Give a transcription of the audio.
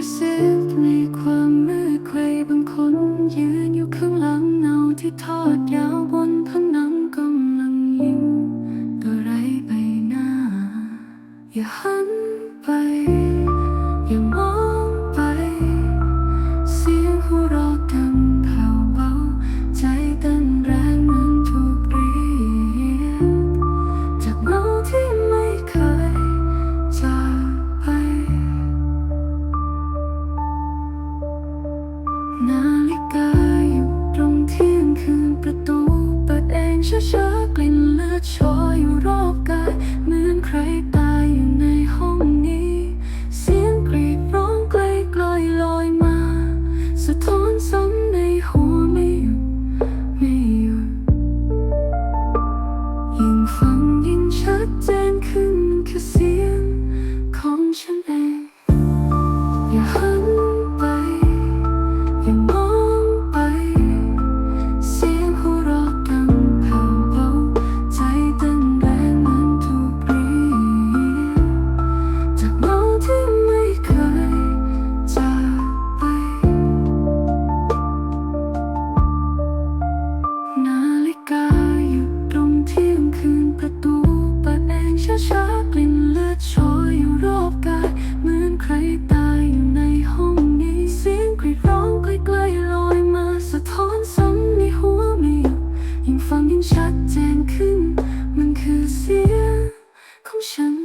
ระซิบในความมืดใครบางคนยืนอยู่ข้างหลังเงาที่ทอดยาวบนผนังกำลังยิ้มตัวไรใบหน้า อย่าหันไป ยิ่งฟังยิ่งชัดเจนขึ้นคือเสียงของฉันเอง อย่าหันไปอย่ามอง ช้าๆกลิ่นเลือดโชยอยู่รอบกายเหมือนใครตายอยู่ในห้องนี้ เสียงกรีร้องใกล้ๆลอยมาสะท้อนซ้ำในหัวมียิ่งฟังยิ่งชัดเจนขึ้น มันคือเสียงของฉัน